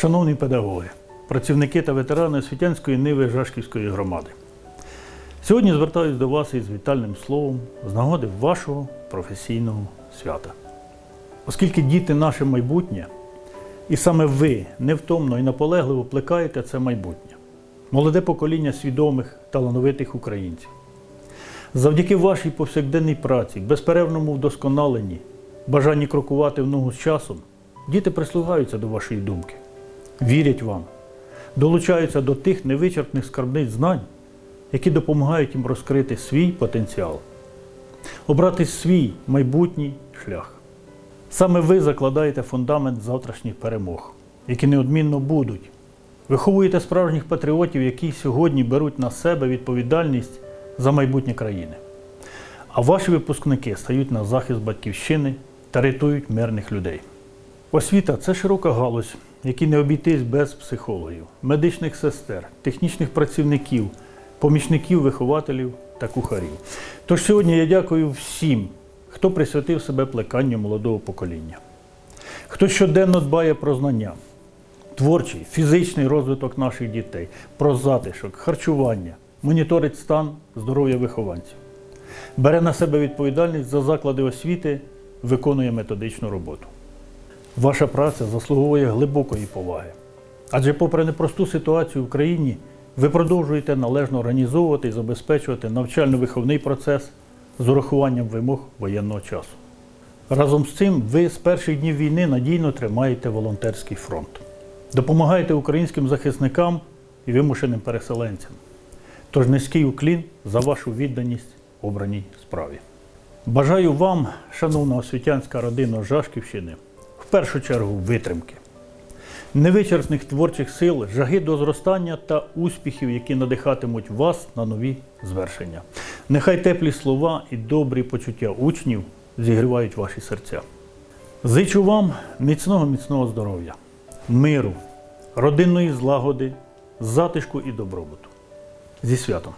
Шановні педагоги, працівники та ветерани освітянської ниви Жашківської громади. Сьогодні звертаюся до вас із вітальним словом з нагоди вашого професійного свята. Оскільки діти наше майбутнє, і саме ви невтомно і наполегливо плекаєте це майбутнє, молоде покоління свідомих, талановитих українців. Завдяки вашій повсякденній праці, безперервному вдосконаленні, бажанні крокувати в ногу з часом, діти прислухаються до вашої думки, вірять вам, долучаються до тих невичерпних скарбниць знань, які допомагають їм розкрити свій потенціал, обрати свій майбутній шлях. Саме ви закладаєте фундамент завтрашніх перемог, які неодмінно будуть. Виховуєте справжніх патріотів, які сьогодні беруть на себе відповідальність за майбутнє країни. А ваші випускники стають на захист батьківщини та рятують мирних людей. Освіта це широка галузь, якій не обійтись без психологів, медичних сестер, технічних працівників, помічників, вихователів та кухарів. Тож сьогодні я дякую всім, хто присвятив себе плеканню молодого покоління, хто щоденно дбає про знання, творчий, фізичний розвиток наших дітей, про затишок, харчування, моніторить стан здоров'я вихованців, бере на себе відповідальність за заклади освіти, виконує методичну роботу. Ваша праця заслуговує глибокої поваги. Адже, попри непросту ситуацію в країні, ви продовжуєте належно організовувати і забезпечувати навчально-виховний процес з урахуванням вимог воєнного часу. Разом з цим ви з перших днів війни надійно тримаєте волонтерський фронт, допомагаєте українським захисникам і вимушеним переселенцям. Тож низький уклін за вашу відданість обраній справі. Бажаю вам, шановна освітянська родина Жашківщини, в першу чергу витримки, невичерпних творчих сил, жаги до зростання та успіхів, які надихатимуть вас на нові звершення. Нехай теплі слова і добрі почуття учнів зігрівають ваші серця. Зичу вам міцного міцного здоров'я, миру, родинної злагоди, затишку і добробуту. Зі святом!